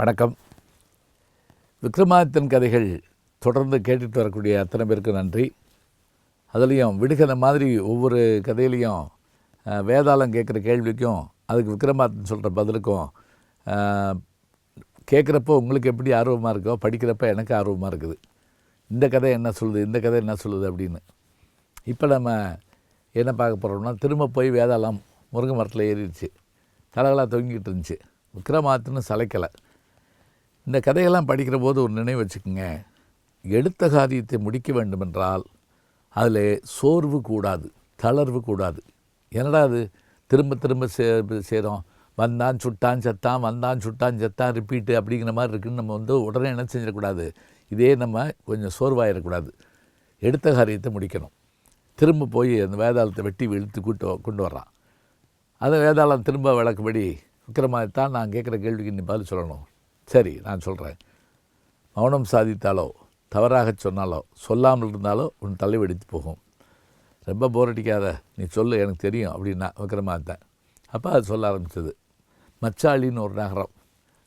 வணக்கம். விக்ரமாதித்தன் கதைகள் தொடர்ந்து கேட்டுட்டு வரக்கூடிய அத்தனை பேருக்கு நன்றி. அதுலேயும் விடுகதை மாதிரி ஒவ்வொரு கதையிலையும் வேதாளம் கேட்குற கேள்விக்கும் அதுக்கு விக்ரமாதித்தன் சொல்கிற பதிலுக்கும் கேட்குறப்போ உங்களுக்கு எப்படி ஆர்வமாக இருக்கோ படிக்கிறப்ப எனக்கு ஆர்வமாக இருக்குது. இந்த கதை என்ன சொல்லுது இந்த கதை என்ன சொல்லுது அப்படின்னு. இப்போ நம்ம என்ன பார்க்க போகிறோம்னா திரும்ப போய் வேதாளம் முருங்கை மரத்தில் ஏறிடுச்சு. தலைகளாக தொங்கிக்கிட்டு இருந்துச்சு. விக்ரமாதித்தன் சளைக்கலை. இந்த கதையெல்லாம் படிக்கிற போது ஒரு நினைவு வச்சுக்கோங்க. எடுத்த காரியத்தை முடிக்க வேண்டுமென்றால் அதில் சோர்வு கூடாது தளர்வு கூடாது. என்னடா அது? திரும்ப திரும்ப சே செய்கிறோம் வந்தான் சுட்டான் செத்தான் வந்தான் சுட்டான் செத்தான் ரிப்பீட்டு அப்படிங்கிற மாதிரி இருக்குன்னு நம்ம வந்து உடனே என்ன செஞ்சிடக்கூடாது. இதே நம்ம கொஞ்சம் சோர்வாயிடக்கூடாது. எடுத்த காரியத்தை முடிக்கணும். திரும்ப போய் அந்த வேதாளத்தை வெட்டி இழுத்து கூட்டு கொண்டு வர்றான். அதை வேதாளம் திரும்ப விளக்குபடி விக்ரமாதித்தான் நான் கேட்குற கேள்விக்கு நீ பதில் சொல்லணும். சரி நான் சொல்கிறேன் மௌனம் சாதித்தாலோ தவறாக சொன்னாலோ சொல்லாமல் இருந்தாலோ உன் தலை வெடித்து போகும். ரொம்ப போர் அடிக்காத நீ சொல்லு எனக்கு தெரியும் அப்படின்னா விக்ரமாதித்தன் அப்போ அது சொல்ல ஆரம்பிச்சது. மச்சாளின்னு ஒரு நகரம்.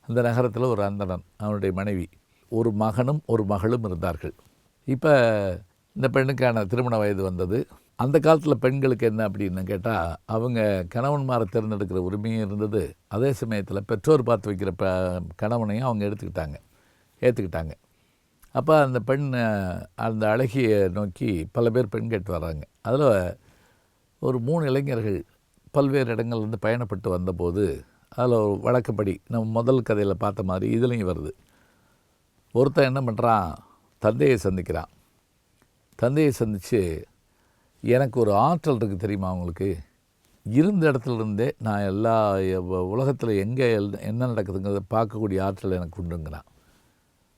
அந்த நகரத்தில் ஒரு அந்தணன் அவனுடைய மனைவி. ஒரு மகனும் ஒரு மகளும் இருந்தார்கள். இப்போ இந்த பெண்ணுக்கான திருமண வயது வந்தது. அந்த காலத்தில் பெண்களுக்கு என்ன அப்படின்னு கேட்டால் அவங்க கணவன்மாரை தேர்ந்தெடுக்கிற உரிமையும் இருந்தது. அதே சமயத்தில் பெற்றோர் பார்த்து வைக்கிற ப கணவனையும் அவங்க எடுத்துக்கிட்டாங்க. ஏற்றுக்கிட்டாங்க அப்போ அந்த பெண் அந்த அழகியை நோக்கி பல பேர் பெண் கேட்டு வர்றாங்க அதில் ஒரு மூணு இளைஞர்கள் பல்வேறு இடங்கள் வந்து பயணப்பட்டு வந்தபோது அதில் ஒரு வழக்கப்படி நம்ம முதல் கதையில் பார்த்த மாதிரி இதுலேயும் வருது. ஒருத்தன் என்ன பண்ணுறான் தந்தையை சந்திக்கிறான். தந்தையை சந்தித்து எனக்கு ஒரு ஆற்றல் இருக்குது தெரியுமா உங்களுக்கு? இருந்த இடத்துலருந்தே நான் எல்லா உலகத்தில் எங்கே என்ன நடக்குதுங்கிறத பார்க்கக்கூடிய ஆற்றல் எனக்கு உண்டுங்கிறான்.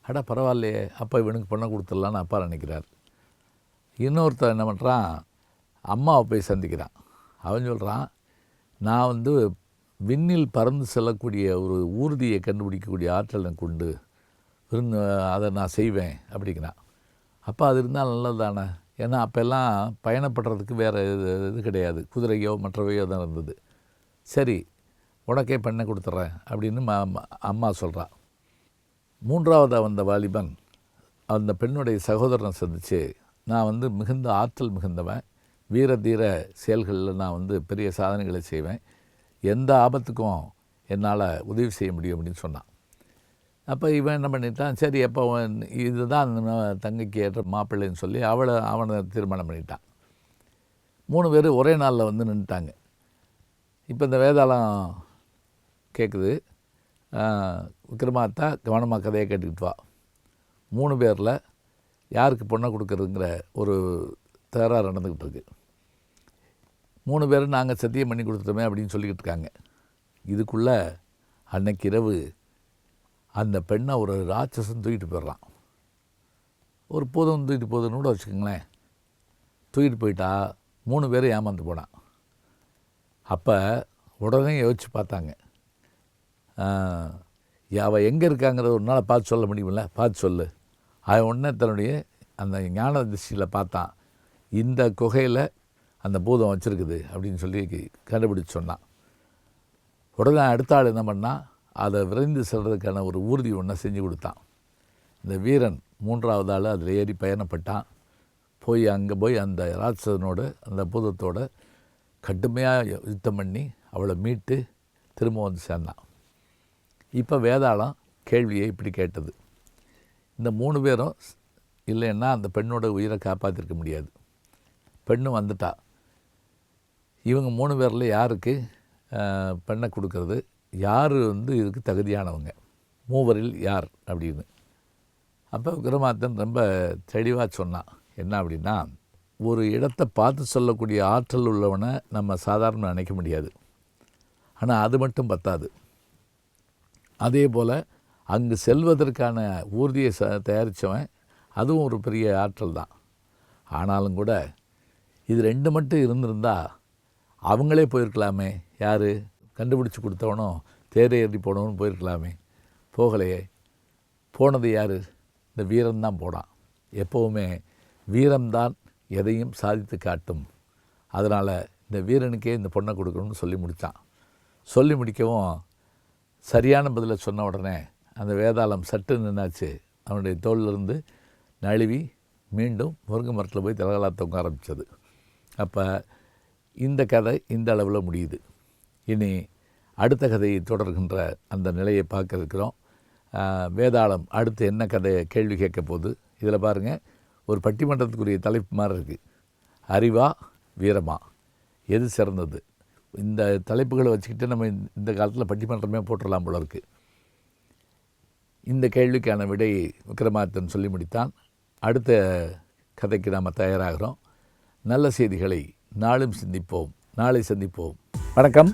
அடா பரவாயில்லையே அப்பா இவனுக்கு பண்ண கொடுத்துடலான்னு அப்பா நினைக்கிறார். இன்னொருத்தர் என்ன பண்ணுறான் அம்மாவை போய் சந்திக்கிறான். அவன் சொல்கிறான் நான் வந்து விண்ணில் பறந்து செல்லக்கூடிய ஒரு ஊர்தியை கண்டுபிடிக்கக்கூடிய ஆற்றல் எனக்கு உண்டு. விருந்து அதை நான் செய்வேன் அப்படிங்கிறான். அப்பா அது இருந்தால் நல்லது தானே ஏன்னா அப்போல்லாம் பயணப்படுறதுக்கு வேறு இது இது கிடையாது. குதிரையோ மற்றவையோ தான் இருந்தது. சரி உனக்கே பண்ண கொடுத்துட்றேன் அப்படின்னு ம அம்மா சொல்கிறா மூன்றாவதாக வந்த வாலிபன் அந்த பெண்ணுடைய சகோதரனை சந்தித்து நான் வந்து மிகுந்த ஆற்றல் மிகுந்தவன். வீர தீர செயல்களில் நான் வந்து பெரிய சாதனைகளை செய்வேன். எந்த ஆபத்துக்கும் என்னால் உதவி செய்ய முடியும் அப்படின்னு சொன்னான். அப்போ இவன் என்ன பண்ணிட்டான்? சரி அப்போ இதுதான் அந்த தங்கைக்கு ஏற்ற மாப்பிள்ளைன்னு சொல்லி அவளை அவனை திருமணம் பண்ணிட்டான். மூணு பேர் ஒரே நாளில் வந்து நின்றுட்டாங்க இப்போ இந்த வேதாளம் கேட்குது விக்ரமாத்தா கவனமாக கதையை கேட்டுக்கிட்டு வா. மூணு பேரில் யாருக்கு பொண்ணை கொடுக்குறதுங்கிற ஒரு தகராறு நடந்துக்கிட்டு இருக்கு. மூணு பேரும் நாங்கள் சத்தியம் பண்ணி கொடுத்துட்டோமே அப்படின்னு சொல்லிக்கிட்டு இருக்காங்க. இதுக்குள்ளே அன்னைக்கு இரவு அந்த பெண்ணை ஒரு ராட்சசன் தூக்கிட்டு போயிடுறான். ஒரு பூதம் தூக்கிட்டு போதுன்னு கூட வச்சுக்கோங்களேன். தூக்கிட்டு போயிட்டா மூணு பேரும் ஏமாந்து போனான். அப்போ உடனே யோசிச்சு பார்த்தாங்க. அவள் எங்கே இருக்காங்கிறத ஒரு நாளை பார்த்து சொல்ல முடியுமில்ல பார்த்து சொல்லு. அவன் உடனே தன்னுடைய அந்த ஞான திருஷ்டியில் பார்த்தான். இந்த குகையில் அந்த பூதம் வச்சுருக்குது அப்படின்னு சொல்லி கண்டுபிடிச்சு சொன்னான். உடனே அடுத்த ஆள் என்ன பண்ணால் அதை விரைந்து செல்வதற்கான ஒரு ஊர்தி ஒன்றை செஞ்சு கொடுத்தான். இந்த வீரன் மூன்றாவது ஆள் அதில் ஏறி பயணப்பட்டான். போய் அங்கே போய் அந்த ராட்சசனோட அந்த பூதத்தோட கடுமையாக யுத்தம் பண்ணி அவளை மீட்டு திரும்ப வந்து சேர்ந்தான். இப்போ வேதாளம் கேள்வியை இப்படி கேட்டது. இந்த மூணு பேரும் இல்லைன்னா அந்த பெண்ணோட உயிரை காப்பாற்றிருக்க முடியாது. பெண்ணும் வந்துட்டா. இவங்க மூணு பேரில் யாருக்கு பெண்ணை கொடுக்கறது? யார் வந்து இதுக்கு தகுதியானவங்க? மூவரில் யார் அப்படின்னு. அப்போ விக்ரமாதன் ரொம்ப தெளிவாக சொன்னான் என்ன அப்படின்னா ஒரு இடத்தை பார்த்து சொல்லக்கூடிய ஆற்றல் உள்ளவனை நம்ம சாதாரண நினைக்க முடியாது. ஆனால் அது மட்டும் பத்தாது. அதே போல் அங்கு செல்வதற்கான ஊர்தியை ச தயாரித்தவன் அதுவும் ஒரு பெரிய ஆற்றல் தான். ஆனாலும் கூட இது ரெண்டு மட்டும் இருந்திருந்தால் அவங்களே போயிருக்கலாமே யார்? கண்டுபிடிச்சி கொடுத்தவனும் தேரை ஏறி போனவனும் போயிருக்கலாமே. போகலையே போனது யார்? இந்த வீரம்தான் போனான். எப்போவுமே வீரம்தான் எதையும் சாதித்து காட்டும். அதனால் இந்த வீரனுக்கே இந்த பொண்ணை கொடுக்கணும்னு சொல்லி முடித்தான் சொல்லி முடிக்கவும் சரியான பதிலை சொன்ன உடனே அந்த வேதாளம் சட்டு நின்னாச்சு. அவனுடைய தோளிலிருந்து நழுவி மீண்டும் முருங்கை மரத்தில் போய் தலகலா தொங்க ஆரம்பித்தது அப்போ இந்த கதை இந்த அளவில் முடியுது. இனி அடுத்த கதையை தொடர்கின்ற அந்த நிலையை பார்க்க இருக்கிறோம் வேதாளம் அடுத்து என்ன கதையை கேள்வி கேட்க போகுது? இதில் பாருங்கள் ஒரு பட்டிமன்றத்துக்குரிய தலைப்பு மாதிரி இருக்குது அறிவா வீரமா? எது சிறந்தது? இந்த தலைப்புகளை வச்சுக்கிட்டு நம்ம இந்த- காலத்தில் பட்டிமன்றமே போட்டுடலாம் போல இருக்குது இந்த கேள்விக்கான விடை விக்ரமாதித்தன் சொல்லி முடித்தான். அடுத்த கதைக்கு நாம் தயாராகிறோம். நல்ல செய்திகளை நாளும் சிந்திப்போம். நாளை சந்திப்போம். வணக்கம்.